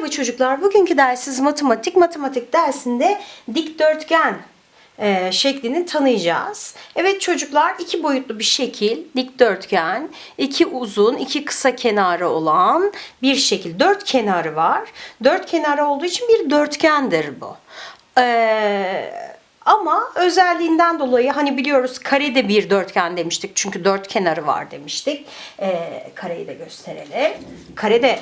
Merhaba çocuklar. Bugünkü dersimiz matematik. Matematik dersinde dikdörtgen e, şeklini tanıyacağız. Evet çocuklar iki boyutlu bir şekil dikdörtgen, iki uzun, iki kısa kenarı olan bir şekil. Dört kenarı var. Dört kenarı olduğu için bir dörtgendir bu. Eee ama özelliğinden dolayı hani biliyoruz kare de bir dörtgen demiştik. Çünkü dört kenarı var demiştik. Ee, kareyi de gösterelim. Kare de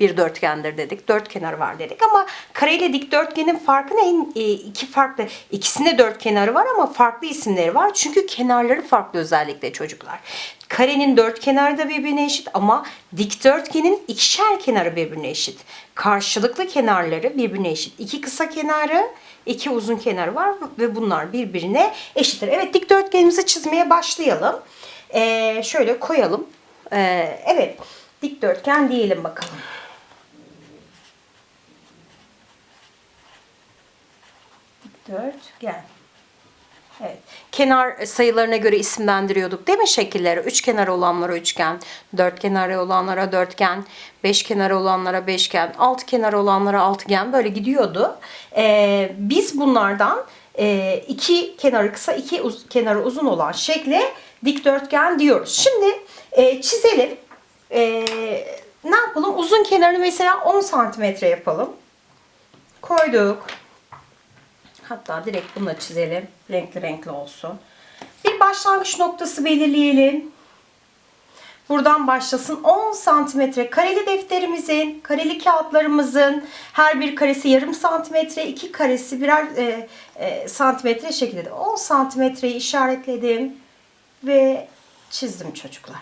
bir dörtgendir dedik. Dört kenarı var dedik ama kare ile dikdörtgenin farkı ne? Ee, iki farklı. İkisinde dört kenarı var ama farklı isimleri var. Çünkü kenarları farklı özellikle çocuklar. Karenin dört kenarı da birbirine eşit ama dikdörtgenin ikişer kenarı birbirine eşit. Karşılıklı kenarları birbirine eşit. İki kısa kenarı, iki uzun kenarı var ve bunlar birbirine eşittir. Evet dikdörtgenimizi çizmeye başlayalım. Ee, şöyle koyalım. Ee, evet dikdörtgen diyelim bakalım. Dikdörtgen. Evet. Kenar sayılarına göre isimlendiriyorduk değil mi şekilleri? Üç kenarı olanlara üçgen, dört kenarı olanlara dörtgen, beş kenarı olanlara beşgen, altı kenarı olanlara altıgen böyle gidiyordu. Ee, biz bunlardan e, iki kenarı kısa, iki uz- kenarı uzun olan şekle dikdörtgen diyoruz. Şimdi e, çizelim. E, ne yapalım? Uzun kenarını mesela 10 santimetre yapalım. Koyduk. Hatta direkt bunu da çizelim. Renkli renkli olsun. Bir başlangıç noktası belirleyelim. Buradan başlasın 10 santimetre kareli defterimizin, kareli kağıtlarımızın her bir karesi yarım santimetre, iki karesi birer e, e, santimetre şekilde 10 santimetreyi işaretledim ve çizdim çocuklar.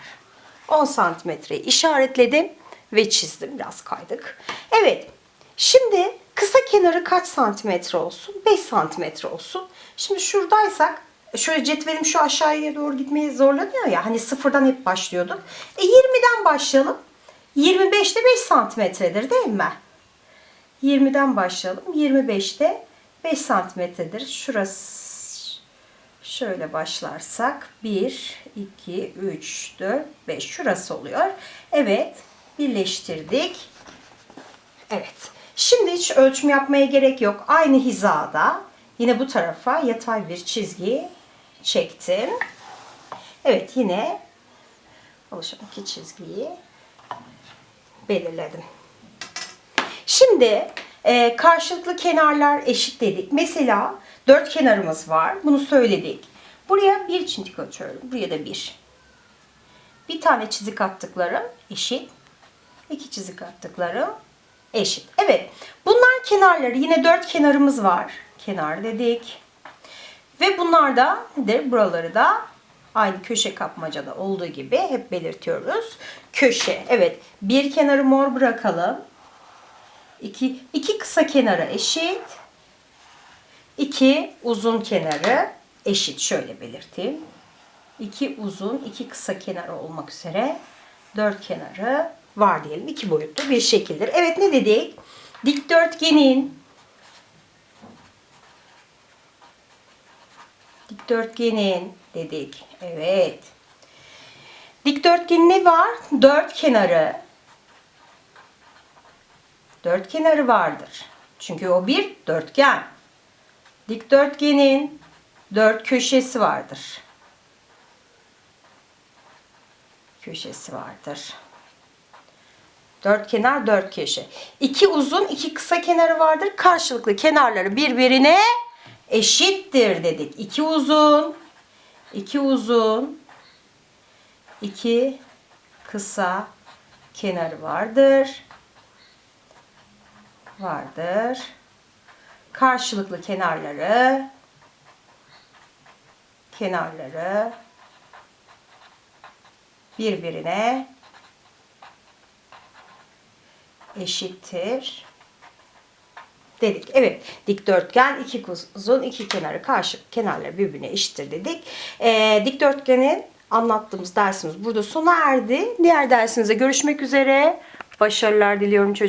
10 santimetreyi işaretledim ve çizdim. Biraz kaydık. Evet. Şimdi kısa kenarı kaç santimetre olsun? 5 santimetre olsun. Şimdi şuradaysak şöyle cetvelim şu aşağıya doğru gitmeye zorlanıyor ya. Hani sıfırdan hep başlıyorduk. E 20'den başlayalım. 25 de 5 santimetredir değil mi? 20'den başlayalım. 25'te 5 santimetredir. Şurası şöyle başlarsak 1, 2, 3, 4, 5 şurası oluyor. Evet birleştirdik. Evet. Şimdi hiç ölçüm yapmaya gerek yok. Aynı hizada yine bu tarafa yatay bir çizgi çektim. Evet yine oluşan iki çizgiyi belirledim. Şimdi e, karşılıklı kenarlar eşit dedik. Mesela dört kenarımız var. Bunu söyledik. Buraya bir çizik atıyorum. Buraya da bir. Bir tane çizik attıklarım eşit. İki çizik attıklarım eşit. Evet. Bunlar kenarları. Yine dört kenarımız var. Kenar dedik. Ve bunlar da nedir? Buraları da aynı köşe kapmacada olduğu gibi hep belirtiyoruz. Köşe. Evet. Bir kenarı mor bırakalım. İki, iki kısa kenarı eşit. İki uzun kenarı eşit. Şöyle belirteyim. İki uzun, iki kısa kenarı olmak üzere dört kenarı var diyelim. İki boyutlu bir şekildir. Evet ne dedik? Dikdörtgenin dikdörtgenin dedik. Evet. Dikdörtgenin ne var? Dört kenarı. Dört kenarı vardır. Çünkü o bir dörtgen. Dikdörtgenin dört köşesi vardır. Köşesi vardır. Dört kenar, dört köşe. İki uzun, iki kısa kenarı vardır. Karşılıklı kenarları birbirine eşittir dedik. İki uzun, iki uzun, iki kısa kenarı vardır. Vardır. Karşılıklı kenarları kenarları birbirine eşittir dedik. Evet dikdörtgen iki uzun iki kenarı karşı kenarları birbirine eşittir dedik. Ee, dikdörtgenin anlattığımız dersimiz burada sona erdi. Diğer dersimize görüşmek üzere. Başarılar diliyorum çocuklar.